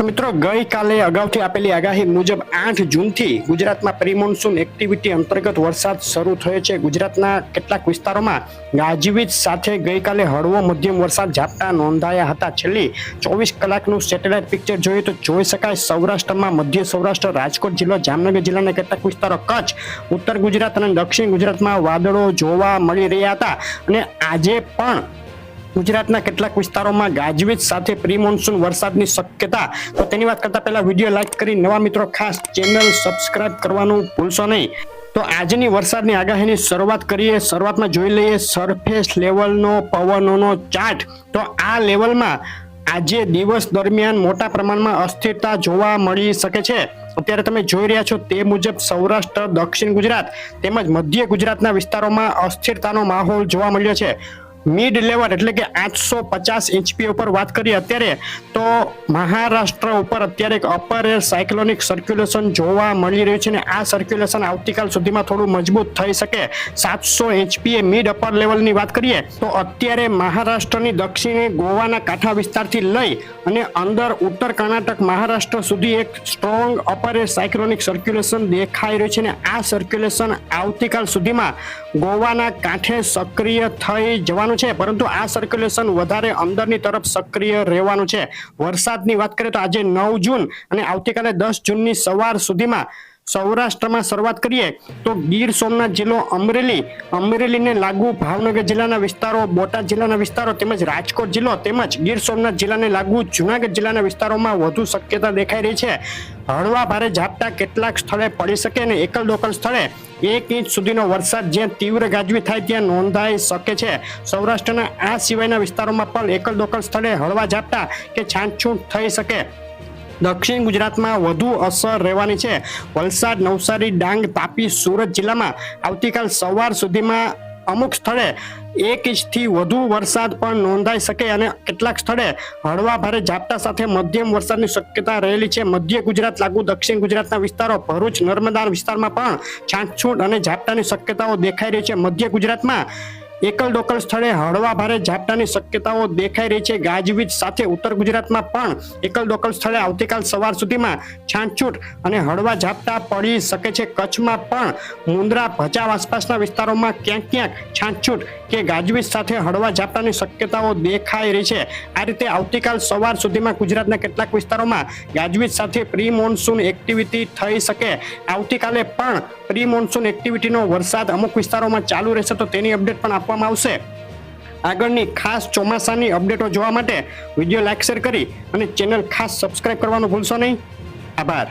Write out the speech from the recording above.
તો મિત્રો, ગઈકાલે અગાઉથી આપેલી આગાહી મુજબ આઠ જૂનથી ગુજરાતમાં પ્રિમોન્સૂન એક્ટિવિટી અંતર્ગત વરસાદ શરૂ થયો છે. ગુજરાતના કેટલાક વિસ્તારોમાં ગાજવીજ સાથે ગઈકાલે હળવો મધ્યમ વરસાદ ઝાપટા નોંધાયા હતા. છેલ્લી ચોવીસ કલાકનું સેટેલાઇટ પિક્ચર જોઈએ તો જોઈ શકાય સૌરાષ્ટ્રમાં મધ્ય સૌરાષ્ટ્ર, રાજકોટ જિલ્લો, જામનગર જિલ્લાના કેટલાક વિસ્તારો કચ્છ, ઉત્તર ગુજરાત અને દક્ષિણ ગુજરાતમાં વાદળો જોવા મળી રહ્યા હતા. અને આજે પણ ગુજરાતના કેટલાક વિસ્તારોમાં ગાજવીજ સાથે પ્રી મોન્સૂન વરસાદની શક્યતા. તો તેની વાત કરતા પહેલા વીડિયો લાઈક કરી નવા મિત્રો ખાસ ચેનલ સબસ્ક્રાઇબ કરવાનું ભૂલશો નહીં. તો આજની વરસાદની આગાહીની શરૂઆત કરીએ. શરૂઆતમાં જોઈ લઈએ સરફેસ લેવલનો પવનોનો ચાર્ટ તો આ લેવલમાં આજે દિવસ દરમિયાન મોટા પ્રમાણમાં અસ્થિરતા જોવા મળી શકે છે. અત્યારે તમે જોઈ રહ્યા છો તે મુજબ સૌરાષ્ટ્ર, દક્ષિણ ગુજરાત તેમજ મધ્ય ગુજરાતના વિસ્તારોમાં અસ્થિરતાનો માહોલ જોવા મળ્યો છે. મિડ લેવલ એટલે કે આઠસો પચાસ એચપી ઉપર વાત કરીએ અત્યારે, તો મહારાષ્ટ્ર ઉપર અત્યારે એક અપર એર સાયક્લોનિક સર્ક્યુલેશન જોવા મળી રહ્યું છે અને આ સર્ક્યુલેશન આવતીકાલ સુધીમાં થોડું મજબૂત થઈ શકે. સાતસો એચપી મિડ અપર લેવલની વાત કરીએ, તો અત્યારે મહારાષ્ટ્રની દક્ષિણે ગોવાના કાંઠા વિસ્તારથી લઈ અને અંદર ઉત્તર કર્ણાટક મહારાષ્ટ્ર સુધી એક strong upper air cyclonic circulation દેખાઈ રહ્યું છે અને આ સર્ક્યુલેશન આવતીકાલ સુધીમાં ગોવાના કાંઠે સક્રિય થઈ જવાનું છે. પરંતુ આ સર્ક્યુલેશન વધારે અંદરની તરફ સક્રિય રહેવાનું છે. વરસાદની વાત કરીએ તો આજે નવ જૂન અને આવતીકાલે દસ જૂનની સવાર સુધીમાં સૌરાષ્ટ્રમાં શરૂઆત કરીએ તો ગીર સોમનાથ જિલ્લો અમરેલી. અમરેલીને લાગુ ભાવનગર જિલ્લાના વિસ્તારો, બોટાદ જિલ્લાના વિસ્તારો તેમજ રાજકોટ જિલ્લો તેમજ ગીર સોમનાથ જિલ્લાને લાગુ જુનાગઢ જિલ્લાના વિસ્તારોમાં વધુ શક્યતા દેખાઈ રહી છે. હળવા ભારે ઝાપટા કેટલાક સ્થળે પડી શકે અને એકલ દોકલ સ્થળે એક ઇંચ સુધીનો વરસાદ જ્યાં તીવ્ર ગાજવી થાય ત્યાં નોંધાઈ શકે છે. સૌરાષ્ટ્રના આ સિવાયના વિસ્તારોમાં પણ એકલ દોકલ સ્થળે હળવા ઝાપટા કે છાંટછૂટ થઈ શકે. દક્ષિણ ગુજરાતમાં વધુ અસર રહેવાની છે. વલસાડ, નવસારી, ડાંગ, તાપી, સુરત જિલ્લામાં આવતીકાલ સવાર સુધીમાં અમુક સ્થળે એક ઇંચથી વધુ વરસાદ પણ નોંધાઈ શકે અને કેટલાક સ્થળે હળવા ભારે ઝાપટા સાથે મધ્યમ વરસાદની શક્યતા રહેલી છે. મધ્ય ગુજરાત લાગુ, દક્ષિણ ગુજરાતના વિસ્તારો ભરૂચ, નર્મદા વિસ્તારમાં પણ છાંટછૂટ અને ઝાપટાની શક્યતાઓ દેખાઈ રહી છે. મધ્ય ગુજરાતમાં એકલ ડોકલ સ્થળે હળવા ભારે ઝાપટાની શક્યતાઓ દેખાઈ રહી છે. ગાજવીજ સાથે ઉત્તર ગુજરાતમાં પણ એકલ ડોકલ સ્થળે આવતીકાલ સવાર સુધીમાં છાંટછૂટ અને હળવા ઝાપટા પડી શકે છે. કચ્છમાં પણ મુંદ્રા ભચાવ આસપાસના વિસ્તારોમાં ક્યાંક ક્યાંક છાંટછૂટ કે ગાજવીજ સાથે હળવા ઝાપટાની શક્યતાઓ દેખાઈ રહી છે. આ રીતે આવતીકાલ સવાર સુધીમાં ગુજરાતના કેટલાક વિસ્તારોમાં ગાજવીજ સાથે પ્રી મોન્સૂન એક્ટિવિટી થઈ શકે. આવતીકાલે પણ પ્રી મોન્સૂન એક્ટિવિટીનો વરસાદ અમુક વિસ્તારોમાં ચાલુ રહેશે તો તેની અપડેટ પણ આપવામાં આવશે. આગળની ખાસ ચોમાસાની અપડેટો જોવા માટે વીડિયો લાઇક શેર કરી અને ચેનલ ખાસ સબસ્ક્રાઇબ કરવાનું ભૂલશો નહીં. આભાર.